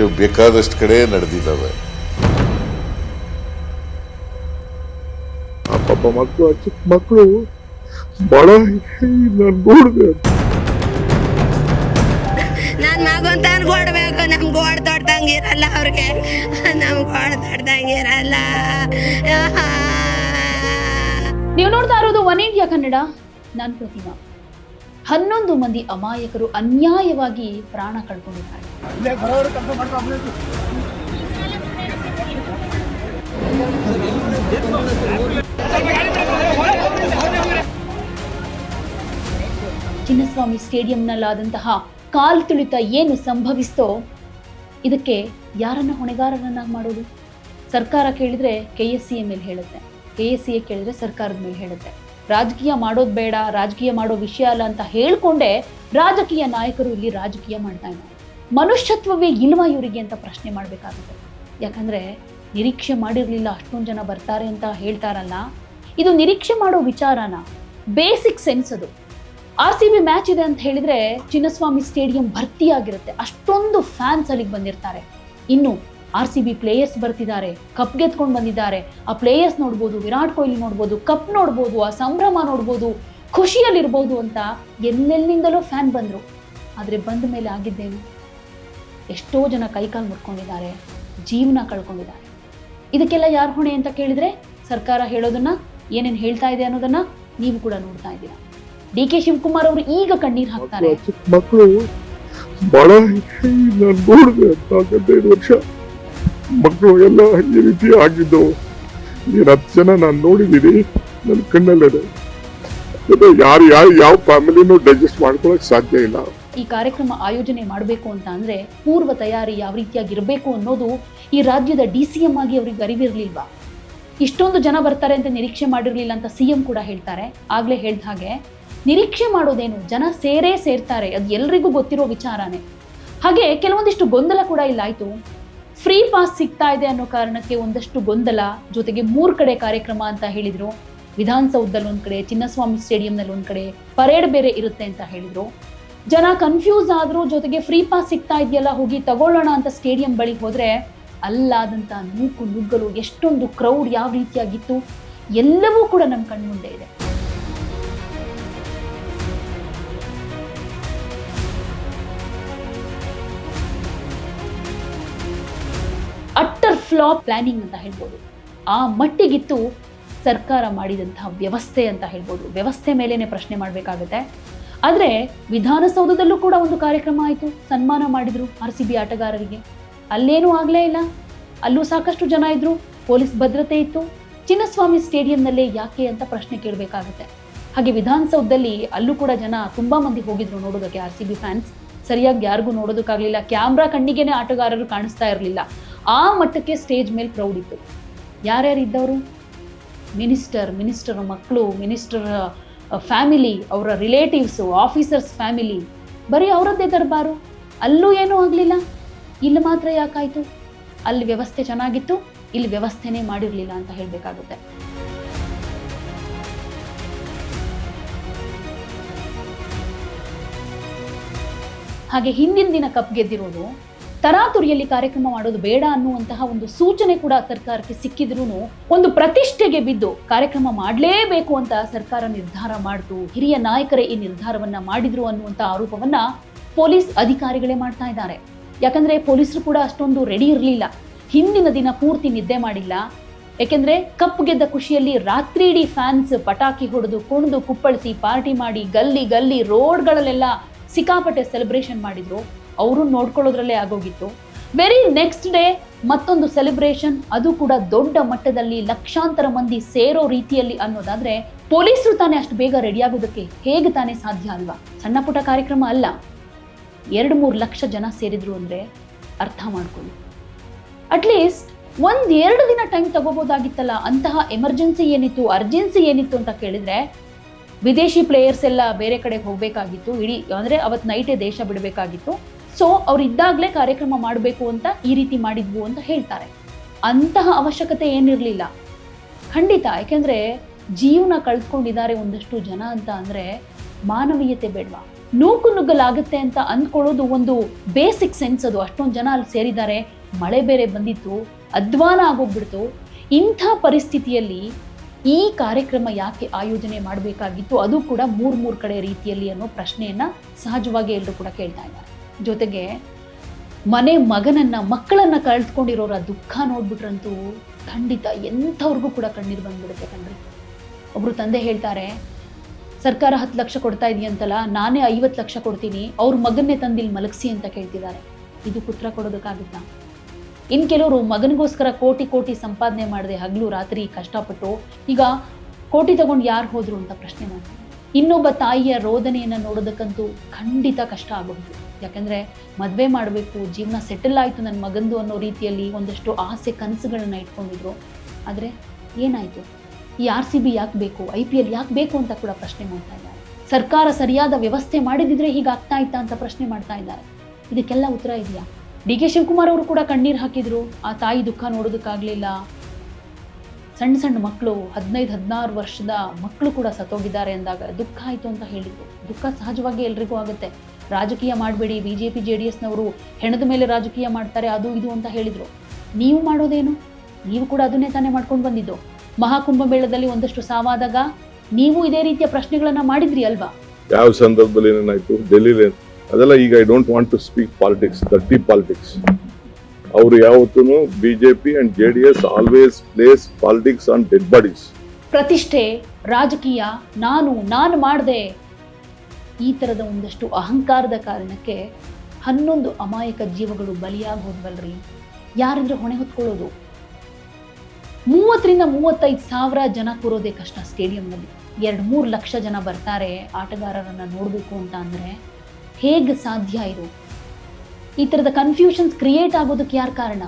ಮತ್ತೆ ಬೇಕಾದಷ್ಟು ಕಡೆ ನಡೆದಿದ್ದಾವೆ. ಪಾಪ ಮಕ್ಕಳು ಆ ಚಿಕ್ಕ ಮಕ್ಕಳು ಬಹಳ ನಾನು ನೋಡಿದೆ ನಾನು ಮಗಂತ ಅನ್ಕೊಡ್ಬೇಕು ಕೊಡ್ಬೇಕು ನಮ್ಗೆ ಗೋಡ್ ದೊಡ್ಡಂಗಿರಲ್ಲ ಅವ್ರಿಗೆ. ನಮ್ಗೆ ಗೋಡ್ ದೊಡ್ಡಂಗಿರಲ್ಲ ನೀವು ನೋಡ್ತಾ ಇರೋದು ಒನ್ ಇಂಡಿಯಾ ಕನ್ನಡ. ನಾನು ಪ್ರತಿಮಾ. ಹನ್ನೊಂದು ಮಂದಿ ಅಮಾಯಕರು ಅನ್ಯಾಯವಾಗಿ ಪ್ರಾಣ ಕಳ್ಕೊಂಡಿದ್ದಾರೆ. ಚಿನ್ನಸ್ವಾಮಿ ಸ್ಟೇಡಿಯಂನಲ್ಲಾದಂತಹ ಕಾಲ್ ತುಳಿತ ಏನು ಸಂಭವಿಸ್ತೋ ಇದಕ್ಕೆ ಯಾರನ್ನ ಹೊಣೆಗಾರರನ್ನಾಗಿ ಮಾಡೋದು? ಸರ್ಕಾರ ಕೇಳಿದ್ರೆ ಕೆ ಎಸ್ ಸಿ ಎ ಮೇಲೆ ಹೇಳುತ್ತೆ. ಕೆ ಎಸ್ ಸಿ ಎ ಕೇಳಿದ್ರೆ ಸರ್ಕಾರದ ಮೇಲೆ ಹೇಳುತ್ತೆ. ರಾಜಕೀಯ ಮಾಡೋದು ಬೇಡ, ರಾಜಕೀಯ ಮಾಡೋ ವಿಷಯ ಅಲ್ಲ ಅಂತ ಹೇಳ್ಕೊಂಡೇ ರಾಜಕೀಯ ನಾಯಕರು ಇಲ್ಲಿ ರಾಜಕೀಯ ಮಾಡ್ತಾ ಇದ್ದಾರೆ. ಮನುಷ್ಯತ್ವವೇ ಇಲ್ವಾ ಇವರಿಗೆ ಅಂತ ಪ್ರಶ್ನೆ ಮಾಡಬೇಕಾಗುತ್ತೆ. ಯಾಕಂದರೆ ನಿರೀಕ್ಷೆ ಮಾಡಿರಲಿಲ್ಲ ಅಷ್ಟೊಂದು ಜನ ಬರ್ತಾರೆ ಅಂತ ಹೇಳ್ತಾರಲ್ಲ. ಇದು ನಿರೀಕ್ಷೆ ಮಾಡೋ ವಿಚಾರನ ಬೇಸಿಕ್ ಸೆನ್ಸ್ ಅದು. ಆರ್ ಸಿ ಬಿ ಮ್ಯಾಚ್ ಇದೆ ಅಂತ ಹೇಳಿದರೆ ಚಿನ್ನಸ್ವಾಮಿ ಸ್ಟೇಡಿಯಂ ಭರ್ತಿಯಾಗಿರುತ್ತೆ. ಅಷ್ಟೊಂದು ಫ್ಯಾನ್ಸ್ ಅಲ್ಲಿಗೆ ಬಂದಿರ್ತಾರೆ. ಇನ್ನು ಆರ್ ಸಿ ಬಿ ಪ್ಲೇಯರ್ಸ್ ಬರ್ತಿದ್ದಾರೆ ಕಪ್ ಗೆದ್ಕೊಂಡು ಬಂದಿದ್ದಾರೆ ಆ ಪ್ಲೇಯರ್ಸ್ ನೋಡ್ಬೋದು ವಿರಾಟ್ ಕೊಹ್ಲಿ ನೋಡ್ಬೋದು ಕಪ್ ನೋಡ್ಬೋದು ಆ ಸಂಭ್ರಮ ನೋಡ್ಬೋದು ಖುಷಿಯಲ್ಲಿರ್ಬೋದು ಅಂತ ಎಲ್ಲೆಲ್ಲಿಂದಲೂ ಫ್ಯಾನ್ ಬಂದರು ಆದರೆ ಬಂದ ಮೇಲೆ ಆಗಿದ್ದೇನು ಎಷ್ಟೋ ಜನ ಕೈಕಾಲು ಮುಟ್ಕೊಂಡಿದ್ದಾರೆ ಜೀವನ ಕಳ್ಕೊಂಡಿದ್ದಾರೆ ಇದಕ್ಕೆಲ್ಲ ಯಾರು ಹೊಣೆ ಅಂತ ಕೇಳಿದ್ರೆ ಸರ್ಕಾರ ಹೇಳೋದನ್ನ ಏನೇನು ಹೇಳ್ತಾ ಇದೆ ಅನ್ನೋದನ್ನ ನೀವು ಕೂಡ ನೋಡ್ತಾ ಇದ್ದೀರಾ ಡಿ ಕೆ ಶಿವಕುಮಾರ್ ಅವರು ಈಗ ಕಣ್ಣೀರು ಹಾಕ್ತಾರೆ ಮಕ್ಕಳು ಬಹಳ ನೋಡಿದೆ ಹದಿನೈದು ವರ್ಷ ಮಕ್ಕಳು ಎಲ್ಲ ಈ ರೀತಿ ಆಗಿದ್ದು ನೀನು ಹತ್ತು ಜನ ನಾನು ನೋಡಿದ್ದೀನಿ ನನ್ನ ಕಣ್ಣಲ್ಲಿದೆ ಯಾರು ಯಾರು ಯಾವ ಫ್ಯಾಮಿಲಿನೂ ಡೈಜೆಸ್ಟ್ ಮಾಡ್ಕೊಳಕ್ ಸಾಧ್ಯ ಇಲ್ಲ. ಈ ಕಾರ್ಯಕ್ರಮ ಆಯೋಜನೆ ಮಾಡಬೇಕು ಅಂತ ಅಂದ್ರೆ ಪೂರ್ವ ತಯಾರಿ ಯಾವ ರೀತಿಯಾಗಿ ಇರಬೇಕು ಅನ್ನೋದು ಈ ರಾಜ್ಯದ ಡಿ ಸಿ ಎಂ ಆಗಿ ಅವ್ರಿಗೆ ಅರಿವಿರ್ಲಿಲ್ವಾ? ಇಷ್ಟೊಂದು ಜನ ಬರ್ತಾರೆ ಅಂತ ನಿರೀಕ್ಷೆ ಮಾಡಿರ್ಲಿಲ್ಲ ಅಂತ ಸಿ ಎಂ ಕೂಡ ಹೇಳ್ತಾರೆ. ಆಗ್ಲೇ ಹೇಳ್ದ ಹಾಗೆ, ನಿರೀಕ್ಷೆ ಮಾಡೋದೇನು? ಜನ ಸೇರೇ ಸೇರ್ತಾರೆ. ಅದು ಎಲ್ರಿಗೂ ಗೊತ್ತಿರೋ ವಿಚಾರನೇ. ಹಾಗೆ ಕೆಲವೊಂದಿಷ್ಟು ಗೊಂದಲ ಕೂಡ ಇಲ್ಲ ಆಯ್ತು ಫ್ರೀ ಪಾಸ್ ಸಿಗ್ತಾ ಇದೆ ಅನ್ನೋ ಕಾರಣಕ್ಕೆ ಒಂದಷ್ಟು ಗೊಂದಲ. ಜೊತೆಗೆ ಮೂರು ಕಡೆ ಕಾರ್ಯಕ್ರಮ ಅಂತ ಹೇಳಿದ್ರು. ವಿಧಾನಸೌಧದಲ್ಲಿ ಒಂದ್ ಕಡೆ, ಚಿನ್ನಸ್ವಾಮಿ ಸ್ಟೇಡಿಯಂನಲ್ಲಿ ಒಂದ್ ಕಡೆ, ಪರೇಡ್ ಬೇರೆ ಇರುತ್ತೆ ಅಂತ ಹೇಳಿದ್ರು. ಜನ ಕನ್ಫ್ಯೂಸ್ ಆದ್ರು ಜೊತೆಗೆ ಫ್ರೀ ಪಾಸ್ ಸಿಗ್ತಾ ಇದೆಯಲ್ಲ, ಹೋಗಿ ತಗೊಳ್ಳೋಣ ಅಂತ ಸ್ಟೇಡಿಯಂ ಬಳಿ ಹೋದ್ರೆ ಅಲ್ಲಾದಂತ ನೂಕು ನುಗ್ಗಲು ಎಷ್ಟೊಂದು ಕ್ರೌಡ್ ಯಾವ ರೀತಿಯಾಗಿತ್ತು, ಎಲ್ಲವೂ ಕೂಡ ನಮ್ಮ ಕಣ್ಮುಂದೆ ಇದೆ. ಫ್ಲಾಪ್ ಪ್ಲಾನಿಂಗ್ ಅಂತ ಹೇಳ್ಬೋದು. ಆ ಮಟ್ಟಿಗಿತ್ತು ಸರ್ಕಾರ ಮಾಡಿದಂತಹ ವ್ಯವಸ್ಥೆ ಅಂತ ಹೇಳ್ಬೋದು. ವ್ಯವಸ್ಥೆ ಮೇಲೇನೆ ಪ್ರಶ್ನೆ ಮಾಡಬೇಕಾಗುತ್ತೆ. ಆದರೆ ವಿಧಾನಸೌಧದಲ್ಲೂ ಕೂಡ ಒಂದು ಕಾರ್ಯಕ್ರಮ ಆಯಿತು. ಸನ್ಮಾನ ಮಾಡಿದರು ಆರ್ ಸಿ ಬಿ ಆಟಗಾರರಿಗೆ. ಅಲ್ಲೇನೂ ಆಗಲೇ ಇಲ್ಲ. ಅಲ್ಲೂ ಸಾಕಷ್ಟು ಜನ ಇದ್ದರು ಪೊಲೀಸ್ ಭದ್ರತೆ ಇತ್ತು. ಚಿನ್ನಸ್ವಾಮಿ ಸ್ಟೇಡಿಯಂನಲ್ಲೇ ಯಾಕೆ ಅಂತ ಪ್ರಶ್ನೆ ಕೇಳಬೇಕಾಗುತ್ತೆ. ಹಾಗೆ ವಿಧಾನಸೌಧದಲ್ಲಿ ಅಲ್ಲೂ ಕೂಡ ಜನ ತುಂಬಾ ಮಂದಿ ಹೋಗಿದ್ರು ನೋಡೋದಕ್ಕೆ ಆರ್ ಸಿ ಬಿ ಫ್ಯಾನ್ಸ್. ಸರಿಯಾಗಿ ಯಾರಿಗೂ ನೋಡೋದಕ್ಕಾಗಲಿಲ್ಲ. ಕ್ಯಾಮ್ರಾ ಕಣ್ಣಿಗೆನೆ ಆಟಗಾರರು ಕಾಣಿಸ್ತಾ ಇರಲಿಲ್ಲ. ಆ ಮಟ್ಟಕ್ಕೆ ಸ್ಟೇಜ್ ಮೇಲೆ ಪ್ರೌಡ್ ಇತ್ತು. ಯಾರ್ಯಾರು ಇದ್ದವರು? ಮಿನಿಸ್ಟರ್ ಮಿನಿಸ್ಟರ್ ಮಕ್ಕಳು, ಮಿನಿಸ್ಟರ್ ಫ್ಯಾಮಿಲಿ, ಅವರ ರಿಲೇಟಿವ್ಸು, ಆಫೀಸರ್ಸ್ ಫ್ಯಾಮಿಲಿ, ಬರೀ ಅವರದ್ದೇ ದರ್ಬಾರು. ಅಲ್ಲೂ ಏನೂ ಆಗಲಿಲ್ಲ. ಇಲ್ಲಿ ಮಾತ್ರ ಯಾಕಾಯಿತು? ಅಲ್ಲಿ ವ್ಯವಸ್ಥೆ ಚೆನ್ನಾಗಿತ್ತು, ಇಲ್ಲಿ ವ್ಯವಸ್ಥೆನೇ ಮಾಡಿರಲಿಲ್ಲ ಅಂತ ಹೇಳಬೇಕಾಗುತ್ತೆ. ಹಾಗೆ ಹಿಂದಿನ ದಿನ ಕಪ್ ಗೆದ್ದಿರೋದು ತರಾತುರಿಯಲ್ಲಿ ಕಾರ್ಯಕ್ರಮ ಮಾಡೋದು ಬೇಡ ಅನ್ನುವಂತಹ ಒಂದು ಸೂಚನೆ ಕೂಡ ಸರ್ಕಾರಕ್ಕೆ ಸಿಕ್ಕಿದ್ರೂ ಒಂದು ಪ್ರತಿಷ್ಠೆಗೆ ಬಿದ್ದು ಕಾರ್ಯಕ್ರಮ ಮಾಡಲೇಬೇಕು ಅಂತ ಸರ್ಕಾರ ನಿರ್ಧಾರ ಮಾಡಿತು. ಹಿರಿಯ ನಾಯಕರೇ ಈ ನಿರ್ಧಾರವನ್ನ ಮಾಡಿದ್ರು ಅನ್ನುವಂಥ ಆರೋಪವನ್ನ ಪೊಲೀಸ್ ಅಧಿಕಾರಿಗಳೇ ಮಾಡ್ತಾ ಇದ್ದಾರೆ. ಯಾಕಂದ್ರೆ ಪೊಲೀಸರು ಕೂಡ ಅಷ್ಟೊಂದು ರೆಡಿ ಇರಲಿಲ್ಲ. ಹಿಂದಿನ ದಿನ ಪೂರ್ತಿ ನಿದ್ದೆ ಮಾಡಿಲ್ಲ. ಯಾಕೆಂದ್ರೆ ಕಪ್ ಗೆದ್ದ ಖುಷಿಯಲ್ಲಿ ರಾತ್ರಿ ಇಡೀ ಫ್ಯಾನ್ಸ್ ಪಟಾಕಿ ಹೊಡೆದು ಕುಣಿದು ಕುಪ್ಪಳಿಸಿ ಪಾರ್ಟಿ ಮಾಡಿ, ಗಲ್ಲಿ ಗಲ್ಲಿ ರೋಡ್ಗಳಲ್ಲೆಲ್ಲ ಸಿಕ್ಕಾಪಟ್ಟೆ ಸೆಲೆಬ್ರೇಷನ್ ಮಾಡಿದ್ರು. ಅವರು ನೋಡ್ಕೊಳ್ಳೋದ್ರಲ್ಲೇ ಆಗೋಗಿತ್ತು. ವೆರಿ ನೆಕ್ಸ್ಟ್ ಡೇ ಮತ್ತೊಂದು ಸೆಲೆಬ್ರೇಷನ್ ಅದು ಕೂಡ ದೊಡ್ಡ ಮಟ್ಟದಲ್ಲಿ ಲಕ್ಷಾಂತರ ಮಂದಿ ಸೇರೋ ರೀತಿಯಲ್ಲಿ ಅನ್ನೋದಾದ್ರೆ ಪೊಲೀಸರು ತಾನೇ ಅಷ್ಟು ಬೇಗ ರೆಡಿ ಆಗೋದಕ್ಕೆ ಹೇಗೆ ತಾನೇ ಸಾಧ್ಯ ಅಲ್ವಾ? ಸಣ್ಣ ಪುಟ್ಟ ಕಾರ್ಯಕ್ರಮ ಅಲ್ಲ. ಎರಡು ಮೂರು ಲಕ್ಷ ಜನ ಸೇರಿದ್ರು ಅಂದ್ರೆ ಅರ್ಥ ಮಾಡ್ಕೊಳ್ಳಿ. ಅಟ್ಲೀಸ್ಟ್ ಒಂದ್ ಎರಡು ದಿನ ಟೈಮ್ ತಗೋಬೋದಾಗಿತ್ತಲ್ಲ, ಅಂತಹ ಎಮರ್ಜೆನ್ಸಿ ಏನಿತ್ತು ಅರ್ಜೆನ್ಸಿ ಏನಿತ್ತು ಅಂತ ಕೇಳಿದ್ರೆ ವಿದೇಶಿ ಪ್ಲೇಯರ್ಸ್ ಎಲ್ಲ ಬೇರೆ ಕಡೆ ಹೋಗಬೇಕಾಗಿತ್ತು, ಇಡೀ ಅಂದರೆ ಅವತ್ತು ನೈಟೇ ದೇಶ ಬಿಡಬೇಕಾಗಿತ್ತು. ಸೊ ಅವ್ರು ಇದ್ದಾಗಲೇ ಕಾರ್ಯಕ್ರಮ ಮಾಡಬೇಕು ಅಂತ ಈ ರೀತಿ ಮಾಡಿದ್ವು ಅಂತ ಹೇಳ್ತಾರೆ. ಅಂತಹ ಅವಶ್ಯಕತೆ ಏನಿರಲಿಲ್ಲ. ಖಂಡಿತ, ಯಾಕೆಂದರೆ ಜೀವನ ಕಳ್ಕೊಂಡಿದ್ದಾರೆ ಒಂದಷ್ಟು ಜನ ಅಂತ ಅಂದರೆ ಮಾನವೀಯತೆ ಬೇಡವಾ? ನೂಕು ನುಗ್ಗಲಾಗುತ್ತೆ ಅಂತ ಅಂದ್ಕೊಳ್ಳೋದು ಒಂದು ಬೇಸಿಕ್ ಸೆನ್ಸ್ ಅದು. ಅಷ್ಟೊಂದು ಜನ ಅಲ್ಲಿ ಸೇರಿದ್ದಾರೆ, ಮಳೆ ಬೇರೆ ಬಂದಿತ್ತು, ಅಧ್ವಾನ ಆಗೋಗ್ಬಿಡ್ತು. ಇಂಥ ಪರಿಸ್ಥಿತಿಯಲ್ಲಿ ಈ ಕಾರ್ಯಕ್ರಮ ಯಾಕೆ ಆಯೋಜನೆ ಮಾಡಬೇಕಾಗಿತ್ತು? ಅದು ಕೂಡ ಮೂರು ಮೂರು ಕಡೆ ರೀತಿಯಲ್ಲಿ ಅನ್ನೋ ಪ್ರಶ್ನೆಯನ್ನು ಸಹಜವಾಗಿ ಎಲ್ಲರೂ ಕೂಡ ಕೇಳ್ತಾ ಇದ್ದಾರೆ. ಜೊತೆಗೆ ಮನೆ ಮಗನನ್ನ, ಮಕ್ಕಳನ್ನ ಕಳೆದುಕೊಂಡಿರೋರ ದುಃಖ ನೋಡ್ಬಿಟ್ರಂತೂ ಖಂಡಿತ ಎಂಥವ್ರಿಗೂ ಕೂಡ ಕಣ್ಣೀರು ಬಂದ್ಬಿಡುತ್ತೆ ಕಣ್ರಿ. ಒಬ್ರು ತಂದೆ ಹೇಳ್ತಾರೆ, ಸರ್ಕಾರ ಹತ್ತು ಲಕ್ಷ ಕೊಡ್ತಾ ಇದೆಯಂತಲ್ಲ ನಾನೇ ಐವತ್ತು ಲಕ್ಷ ಕೊಡ್ತೀನಿ, ಅವ್ರ ಮಗನ್ನೇ ತಂದಿಲ್ ಮಲಗಿಸಿ ಅಂತ ಕೇಳ್ತಿದ್ದಾರೆ. ಇದು ಪುತ್ರ ಕೊಡೋದಕ್ಕಾಗುತ್ತಾ? ಇನ್ನು ಕೆಲವರು ಮಗನಿಗೋಸ್ಕರ ಕೋಟಿ ಕೋಟಿ ಸಂಪಾದನೆ ಮಾಡದೆ ಹಗಲು ರಾತ್ರಿ ಕಷ್ಟಪಟ್ಟು, ಈಗ ಕೋಟಿ ತಗೊಂಡು ಯಾರು ಹೋದ್ರು ಅಂತ ಪ್ರಶ್ನೆ ಮಾಡ್ತಾರೆ. ಇನ್ನೊಬ್ಬ ತಾಯಿಯ ರೋದನೆಯನ್ನು ನೋಡೋದಕ್ಕಂತೂ ಖಂಡಿತ ಕಷ್ಟ ಆಗಬಹುದು. ಯಾಕಂದ್ರೆ ಮದುವೆ ಮಾಡಬೇಕು, ಜೀವನ ಸೆಟಲ್ ಆಯಿತು ನನ್ನ ಮಗಂದು ಅನ್ನೋ ರೀತಿಯಲ್ಲಿ ಒಂದಷ್ಟು ಆಸೆ ಕನಸುಗಳನ್ನ ಇಟ್ಕೊಂಡಿದ್ರು. ಆದರೆ ಏನಾಯಿತು? ಈ ಆರ್ ಸಿ ಬಿ ಯಾಕೆ ಬೇಕು? ಐ ಪಿ ಎಲ್ ಯಾಕೆ ಬೇಕು ಅಂತ ಕೂಡ ಪ್ರಶ್ನೆ ಮಾಡ್ತಾ ಇದ್ದಾರೆ. ಸರ್ಕಾರ ಸರಿಯಾದ ವ್ಯವಸ್ಥೆ ಮಾಡಿದಿದ್ರೆ ಹೀಗಾಗ್ತಾ ಇತ್ತಾ ಅಂತ ಪ್ರಶ್ನೆ ಮಾಡ್ತಾ ಇದ್ದಾರೆ. ಇದಕ್ಕೆಲ್ಲ ಉತ್ತರ ಇದೆಯಾ? ಡಿ ಕೆ ಶಿವಕುಮಾರ್ ಅವರು ಕೂಡ ಕಣ್ಣೀರು ಹಾಕಿದ್ರು. ಆ ತಾಯಿ ದುಃಖ ನೋಡೋದಕ್ಕಾಗಲಿಲ್ಲ. ಸಣ್ಣ ಸಣ್ಣ ಮಕ್ಕಳು ಹದಿನೈದು, ಹದಿನಾರು ವರ್ಷದ ಮಕ್ಕಳು ಕೂಡ ಸತ್ತೋಗಿದ್ದಾರೆ ಅಂದಾಗ ದುಃಖ ಆಯಿತು ಅಂತ ಹೇಳಿದ್ರು. ದುಃಖ ಸಹಜವಾಗಿ ಎಲ್ರಿಗೂ ಆಗುತ್ತೆ. ರಾಜಕೀಯ ಮಾಡಬೇಡಿ B J P J D ಎಸ್ನವರು ಹೆಣದ ಮೇಲೆ ರಾಜಕೀಯ ಮಾಡ್ತಾರೆ ಅದು ಇದು ಅಂತ ಹೇಳಿದರು. ನೀವು ಮಾಡೋದೇನು? ನೀವು ಕೂಡ ಅದನ್ನೇ ತಾನೇ ಮಾಡ್ಕೊಂಡು ಬಂದಿದ್ದು. ಮಹಾಕುಂಭಮೇಳದಲ್ಲಿ ಒಂದಷ್ಟು ಸಾವಾದಾಗ ನೀವು ಇದೇ ರೀತಿಯ ಪ್ರಶ್ನೆಗಳನ್ನು ಮಾಡಿದ್ರಿ ಅಲ್ವಾ? ಯಾವ ಸಂದರ್ಭದಲ್ಲಿ ಏನಾಯ್ತು? ಡೆಲ್ಲಿಲಿ ಅದೆಲ್ಲ ಈಗ I don't want to speak politics ದಟ್ಟಿ politics ಅವರು ಯಾವತ್ತೂ B J P and J D S always plays politics on dead bodies ಪ್ರತಿಷ್ಠೆ ರಾಜಕೀಯ ನಾನು ನಾನು ಮಾಡಿದೆ. ಈ ಥರದ ಒಂದಷ್ಟು ಅಹಂಕಾರದ ಕಾರಣಕ್ಕೆ ಹನ್ನೊಂದು ಅಮಾಯಕ ಜೀವಗಳು ಬಲಿಯಾಗೋದ್ವಲ್ರಿ ಯಾರಿದ್ರೆ ಹೊಣೆ ಹೊತ್ಕೊಳ್ಳೋದು. ಮೂವತ್ತರಿಂದ ಮೂವತ್ತೈದು ಸಾವಿರ ಜನ ಕೂರೋದೇ ಕಷ್ಟ ಸ್ಟೇಡಿಯಂನಲ್ಲಿ. ಎರಡು ಮೂರು ಲಕ್ಷ ಜನ ಬರ್ತಾರೆ ಆಟಗಾರರನ್ನು ನೋಡಬೇಕು ಅಂತ ಅಂದರೆ ಹೇಗೆ ಸಾಧ್ಯ ಇದು? ಈ ಥರದ ಕನ್ಫ್ಯೂಷನ್ಸ್ ಕ್ರಿಯೇಟ್ ಆಗೋದಕ್ಕೆ ಯಾರು ಕಾರಣ?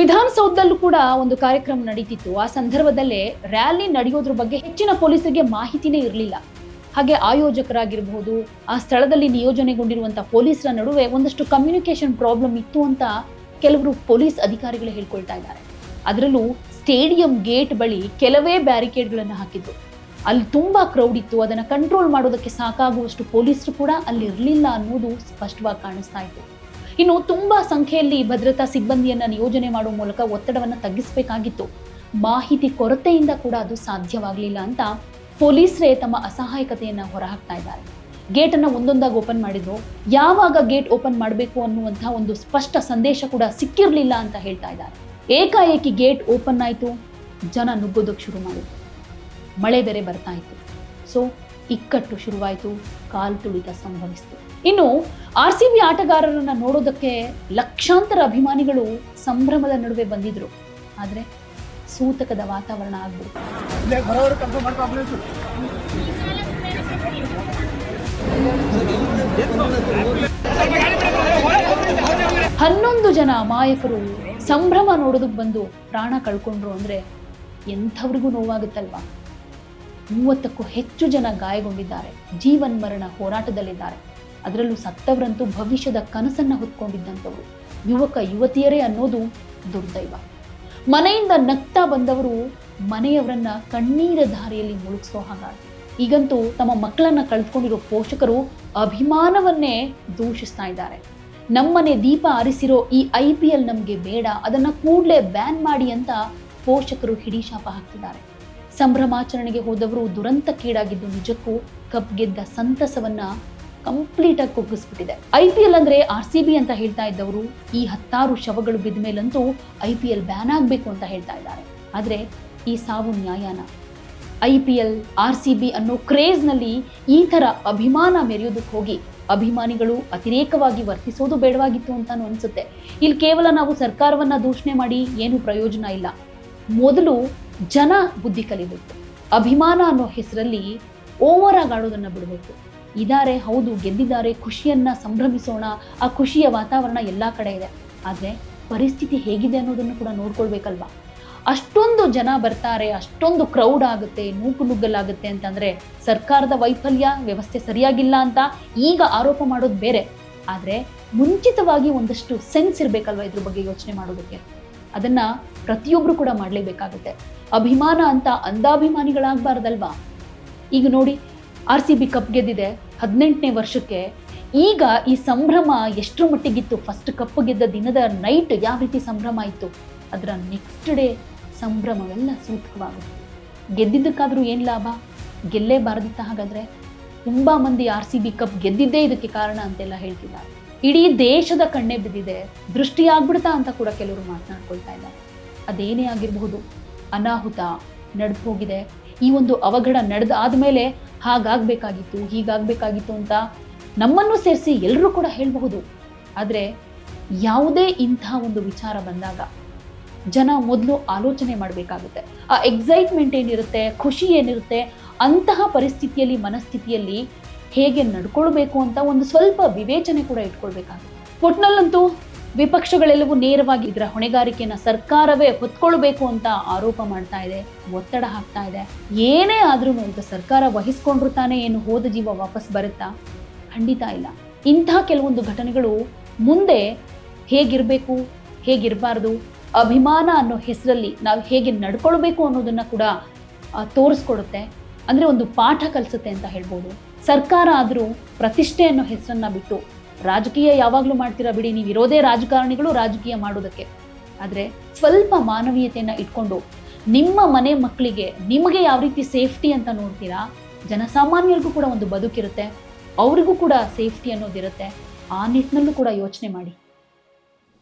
ವಿಧಾನಸೌಧದಲ್ಲೂ ಕೂಡ ಒಂದು ಕಾರ್ಯಕ್ರಮ ನಡೀತಿತ್ತು. ಆ ಸಂದರ್ಭದಲ್ಲೇ ರ್ಯಾಲಿ ನಡೆಯೋದ್ರ ಬಗ್ಗೆ ಹೆಚ್ಚಿನ ಪೊಲೀಸರಿಗೆ ಮಾಹಿತಿನೇ ಇರಲಿಲ್ಲ. ಹಾಗೆ ಆಯೋಜಕರಾಗಿರಬಹುದು, ಆ ಸ್ಥಳದಲ್ಲಿ ನಿಯೋಜನೆಗೊಂಡಿರುವಂಥ ಪೊಲೀಸರ ನಡುವೆ ಒಂದಷ್ಟು ಕಮ್ಯುನಿಕೇಶನ್ ಪ್ರಾಬ್ಲಮ್ ಇತ್ತು ಅಂತ ಕೆಲವರು ಪೊಲೀಸ್ ಅಧಿಕಾರಿಗಳು ಹೇಳ್ಕೊಳ್ತಾ ಇದ್ದಾರೆ. ಅದರಲ್ಲೂ ಸ್ಟೇಡಿಯಂ ಗೇಟ್ ಬಳಿ ಕೆಲವೇ ಬ್ಯಾರಿಕೇಡ್ಗಳನ್ನು ಹಾಕಿದ್ರು. ಅಲ್ಲಿ ತುಂಬಾ ಕ್ರೌಡ್ ಇತ್ತು, ಅದನ್ನು ಕಂಟ್ರೋಲ್ ಮಾಡೋದಕ್ಕೆ ಸಾಕಾಗುವಷ್ಟು ಪೊಲೀಸರು ಕೂಡ ಅಲ್ಲಿ ಇರಲಿಲ್ಲ ಅನ್ನೋದು ಸ್ಪಷ್ಟವಾಗಿ ಕಾಣಿಸ್ತಾ ಇತ್ತು. ಇನ್ನು ತುಂಬಾ ಸಂಖ್ಯೆಯಲ್ಲಿ ಭದ್ರತಾ ಸಿಬ್ಬಂದಿಯನ್ನ ನಿಯೋಜನೆ ಮಾಡುವ ಮೂಲಕ ಒತ್ತಡವನ್ನು ತಗ್ಗಿಸಬೇಕಾಗಿತ್ತು. ಮಾಹಿತಿ ಕೊರತೆಯಿಂದ ಕೂಡ ಅದು ಸಾಧ್ಯವಾಗಲಿಲ್ಲ ಅಂತ ಪೊಲೀಸರೇ ತಮ್ಮ ಅಸಹಾಯಕತೆಯನ್ನು ಹೊರಹಾಕ್ತಾ ಇದ್ದಾರೆ. ಗೇಟನ್ನು ಒಂದೊಂದಾಗಿ ಓಪನ್ ಮಾಡಿದ್ರು. ಯಾವಾಗ ಗೇಟ್ ಓಪನ್ ಮಾಡಬೇಕು ಅನ್ನುವಂಥ ಒಂದು ಸ್ಪಷ್ಟ ಸಂದೇಶ ಕೂಡ ಸಿಕ್ಕಿರಲಿಲ್ಲ ಅಂತ ಹೇಳ್ತಾ ಇದ್ದಾರೆ. ಏಕಾಏಕಿ ಗೇಟ್ ಓಪನ್ ಆಯಿತು, ಜನ ನುಗ್ಗೋದಕ್ಕೆ ಶುರು ಮಾಡಿದ್ರು. ಮಳೆ ಬೇರೆ ಬರ್ತಾ ಇತ್ತು. ಸೊ ಇಕ್ಕಟ್ಟು ಶುರುವಾಯಿತು, ಕಾಲು ತುಳಿತ ಸಂಭವಿಸಿತು. ಇನ್ನು, ಆರ್ ಸಿ ಬಿ ಆಟಗಾರರನ್ನು ನೋಡೋದಕ್ಕೆ ಲಕ್ಷಾಂತರ ಅಭಿಮಾನಿಗಳು ಸಂಭ್ರಮದ ನಡುವೆ ಬಂದಿದ್ರು. ಆದರೆ ಸೂತಕದ ವಾತಾವರಣ ಆಗ್ಬಿಡುತ್ತೆ. ಹನ್ನೊಂದು ಜನ ಅಮಾಯಕರು ಸಂಭ್ರಮ ನೋಡೋದಕ್ಕೆ ಬಂದು ಪ್ರಾಣ ಕಳ್ಕೊಂಡ್ರು ಅಂದ್ರೆ ಎಂಥವ್ರಿಗೂ ನೋವಾಗುತ್ತಲ್ವಾ? ಮೂವತ್ತಕ್ಕೂ ಹೆಚ್ಚು ಜನ ಗಾಯಗೊಂಡಿದ್ದಾರೆ. ಜೀವನ್ ಮರಣ ಹೋರಾಟದಲ್ಲಿದ್ದಾರೆ. ಅದರಲ್ಲೂ ಸತ್ತವರಂತೂ ಭವಿಷ್ಯದ ಕನಸನ್ನ ಹೊತ್ಕೊಂಡಿದ್ದಂಥವ್ರು. ಯುವಕ ಯುವತಿಯರೇ ಅನ್ನೋದು ದುರ್ದೈವ. ಮನೆಯಿಂದ ನಗ್ತಾ ಬಂದವರು ಮನೆಯವರನ್ನ ಕಣ್ಣೀರ ದಾರಿಯಲ್ಲಿ ಮುಳುಗಿಸೋ ಹಾಗಾಗಿ ಈಗಂತೂ ತಮ್ಮ ಮಕ್ಕಳನ್ನ ಕಳೆದುಕೊಂಡಿರೋ ಪೋಷಕರು ಅಭಿಮಾನವನ್ನೇ ದೂಷಿಸ್ತಾ ಇದ್ದಾರೆ. ನಮ್ಮನೆ ದೀಪ ಆರಿಸಿರೋ ಈ ಐ ಪಿ ಎಲ್ ನಮಗೆ ಬೇಡ, ಅದನ್ನ ಕೂಡಲೇ ಬ್ಯಾನ್ ಮಾಡಿ ಅಂತ ಪೋಷಕರು ಹಿಡಿಶಾಪ ಹಾಕ್ತಿದ್ದಾರೆ. ಸಂಭ್ರಮಾಚರಣೆಗೆ ಹೋದವರು ದುರಂತಕ್ಕೀಡಾಗಿದ್ದು ನಿಜಕ್ಕೂ ಕಪ್ ಗೆದ್ದ ಸಂತಸವನ್ನ ಕಂಪ್ಲೀಟ್ ಆಗಿ ಕುಗ್ಗಿಸ್ಬಿಟ್ಟಿದೆ. ಐ ಪಿ ಎಲ್ ಅಂದ್ರೆ ಆರ್ ಸಿ ಬಿ ಅಂತ ಹೇಳ್ತಾ ಇದ್ದವರು ಈ ಹತ್ತಾರು ಶವಗಳು ಬಿದ್ದ ಮೇಲಂತೂ ಐ ಪಿ ಎಲ್ ಬ್ಯಾನ್ ಆಗಬೇಕು ಅಂತ ಹೇಳ್ತಾ ಇದ್ದಾರೆ. ಆದ್ರೆ ಈ ಸಾವು ನ್ಯಾಯಾನ? I P L R C B ಅನ್ನೋ ಕ್ರೇಜ್ನಲ್ಲಿ ಈ ಥರ ಅಭಿಮಾನ ಮೆರೆಯೋದಕ್ಕೆ ಹೋಗಿ ಅಭಿಮಾನಿಗಳು ಅತಿರೇಕವಾಗಿ ವರ್ತಿಸೋದು ಬೇಡವಾಗಿತ್ತು ಅಂತಾನು ಅನ್ಸುತ್ತೆ. ಇಲ್ಲಿ ಕೇವಲ ನಾವು ಸರ್ಕಾರವನ್ನ ದೂಷಣೆ ಮಾಡಿ ಏನು ಪ್ರಯೋಜನ ಇಲ್ಲ. ಮೊದಲು ಜನ ಬುದ್ಧಿ ಕಲಿಬೇಕು. ಅಭಿಮಾನ ಅನ್ನೋ ಹೆಸರಲ್ಲಿ ಓವರ್ ಆಗಿ ಆಡೋದನ್ನ ಬಿಡಬೇಕು. ಇದಾರೆ, ಹೌದು, ಗೆದ್ದಿದ್ದಾರೆ, ಖುಷಿಯನ್ನ ಸಂಭ್ರಮಿಸೋಣ, ಆ ಖುಷಿಯ ವಾತಾವರಣ ಎಲ್ಲ ಕಡೆ ಇದೆ. ಆದರೆ ಪರಿಸ್ಥಿತಿ ಹೇಗಿದೆ ಅನ್ನೋದನ್ನು ಕೂಡ ನೋಡ್ಕೊಳ್ಬೇಕಲ್ವಾ? ಅಷ್ಟೊಂದು ಜನ ಬರ್ತಾರೆ, ಅಷ್ಟೊಂದು ಕ್ರೌಡ್ ಆಗುತ್ತೆ, ನೂಕು ನುಗ್ಗಲಾಗುತ್ತೆ ಅಂತಂದ್ರೆ ಸರ್ಕಾರದ ವೈಫಲ್ಯ, ವ್ಯವಸ್ಥೆ ಸರಿಯಾಗಿಲ್ಲ ಅಂತ ಈಗ ಆರೋಪ ಮಾಡೋದು ಬೇರೆ. ಆದರೆ ಮುಂಚಿತವಾಗಿ ಒಂದಷ್ಟು ಸೆನ್ಸ್ ಇರಬೇಕಲ್ವ ಇದ್ರ ಬಗ್ಗೆ ಯೋಚನೆ ಮಾಡೋದಕ್ಕೆ? ಅದನ್ನು ಪ್ರತಿಯೊಬ್ಬರು ಕೂಡ ಮಾಡಲೇಬೇಕಾಗುತ್ತೆ. ಅಭಿಮಾನ ಅಂತ ಅಂಧಾಭಿಮಾನಿಗಳಾಗಬಾರ್ದಲ್ವಾ? ಈಗ ನೋಡಿ ಆರ್ ಸಿ ಬಿ ಕಪ್ ಗೆದ್ದಿದೆ ಹದಿನೆಂಟನೇ ವರ್ಷಕ್ಕೆ. ಈಗ ಈ ಸಂಭ್ರಮ ಎಷ್ಟರ ಮಟ್ಟಿಗಿತ್ತು? ಫಸ್ಟ್ ಕಪ್ ಗೆದ್ದ ದಿನದ ನೈಟ್ ಯಾವ ರೀತಿ ಸಂಭ್ರಮ ಇತ್ತು ಅದರ ನೆಕ್ಸ್ಟ್ ಡೇ ಸಂಭ್ರಮವೆಲ್ಲ ಸೂಕ್ತವಾಗುತ್ತೆ. ಗೆದ್ದಿದ್ದಕ್ಕಾದರೂ ಏನು ಲಾಭ? ಗೆಲ್ಲೇಬಾರದಿತ್ತ ಹಾಗಾದರೆ ತುಂಬ ಮಂದಿ ಆರ್ ಸಿ ಬಿ ಕಪ್ ಗೆದ್ದಿದ್ದೇ ಇದಕ್ಕೆ ಕಾರಣ ಅಂತೆಲ್ಲ ಹೇಳ್ತಿದ್ದಾರೆ. ಇಡೀ ದೇಶದ ಕಣ್ಣೆ ಬಿದ್ದಿದೆ. ದೃಷ್ಟಿಯಾಗ್ಬಿಡ್ತಾ ಅಂತ ಕೂಡ ಕೆಲವರು ಮಾತನಾಡ್ಕೊಳ್ತಾ ಇದ್ದಾರೆ. ಅದೇನೇ ಆಗಿರಬಹುದು, ಅನಾಹುತ ನಡೆದು ಹೋಗಿದೆ ಈ ಒಂದು ಅವಘಡ ನಡೆದ ಆದಮೇಲೆ ಹಾಗಾಗಬೇಕಾಗಿತ್ತು, ಹೀಗಾಗಬೇಕಾಗಿತ್ತು ಅಂತ ನಮ್ಮನ್ನು ಸೇರಿಸಿ ಎಲ್ಲರೂ ಕೂಡ ಹೇಳಬಹುದು. ಆದರೆ ಯಾವುದೇ ಇಂಥ ಒಂದು ವಿಚಾರ ಬಂದಾಗ ಜನ ಮೊದಲು ಆಲೋಚನೆ ಮಾಡಬೇಕಾಗುತ್ತೆ. ಆ ಎಕ್ಸೈಟ್ಮೆಂಟ್ ಏನಿರುತ್ತೆ, ಖುಷಿ ಏನಿರುತ್ತೆ, ಅಂತಹ ಪರಿಸ್ಥಿತಿಯಲ್ಲಿ, ಮನಸ್ಥಿತಿಯಲ್ಲಿ ಹೇಗೆ ನಡ್ಕೊಳ್ಬೇಕು ಅಂತ ಒಂದು ಸ್ವಲ್ಪ ವಿವೇಚನೆ ಕೂಡ ಇಟ್ಕೊಳ್ಬೇಕಾಗುತ್ತೆ. ಒಟ್ನಲ್ಲಂತೂ ವಿಪಕ್ಷಗಳೆಲ್ಲವೂ ನೇರವಾಗಿ ಇದರ ಹೊಣೆಗಾರಿಕೆಯನ್ನ ಸರ್ಕಾರವೇ ಹೊತ್ಕೊಳ್ಬೇಕು ಅಂತ ಆರೋಪ ಮಾಡ್ತಾ ಇದೆ, ಒತ್ತಡ ಹಾಕ್ತಾ ಇದೆ. ಏನೇ ಆದ್ರೂ ಈಗ ಸರ್ಕಾರ ವಹಿಸ್ಕೊಂಡ್ರು ತಾನೇ ಏನು ಹೋದ ಜೀವ ವಾಪಸ್ ಬರುತ್ತಾ? ಖಂಡಿತ ಇಲ್ಲ. ಇಂತಹ ಕೆಲವೊಂದು ಘಟನೆಗಳು ಮುಂದೆ ಹೇಗಿರಬೇಕು, ಹೇಗಿರಬಾರ್ದು, ಅಭಿಮಾನ ಅನ್ನೋ ಹೆಸರಲ್ಲಿ ನಾವು ಹೇಗೆ ನಡ್ಕೊಳ್ಬೇಕು ಅನ್ನೋದನ್ನ ಕೂಡ ತೋರಿಸ್ಕೊಡುತ್ತೆ. ಅಂದರೆ ಒಂದು ಪಾಠ ಕಲಿಸುತ್ತೆ ಅಂತ ಹೇಳ್ಬೋದು. ಸರ್ಕಾರ ಆದರೂ ಪ್ರತಿಷ್ಠೆ ಅನ್ನೋ ಹೆಸರನ್ನ ಬಿಟ್ಟು ರಾಜಕೀಯ ಯಾವಾಗಲೂ ಮಾಡ್ತೀರಾ ಬಿಡಿ, ನೀವು ಇರೋದೇ ರಾಜಕಾರಣಿಗಳು ರಾಜಕೀಯ ಮಾಡೋದಕ್ಕೆ. ಆದರೆ ಸ್ವಲ್ಪ ಮಾನವೀಯತೆಯನ್ನು ಇಟ್ಕೊಂಡು ನಿಮ್ಮ ಮನೆ ಮಕ್ಕಳಿಗೆ ನಿಮಗೆ ಯಾವ ರೀತಿ ಸೇಫ್ಟಿ ಅಂತ ನೋಡ್ತೀರಾ, ಜನಸಾಮಾನ್ಯರಿಗೂ ಕೂಡ ಒಂದು ಬದುಕಿರುತ್ತೆ, ಅವರಿಗೂ ಕೂಡ ಸೇಫ್ಟಿ ಅನ್ನೋದಿರುತ್ತೆ, ಆ ನಿಟ್ಟಿನಲ್ಲೂ ಕೂಡ ಯೋಚನೆ ಮಾಡಿ.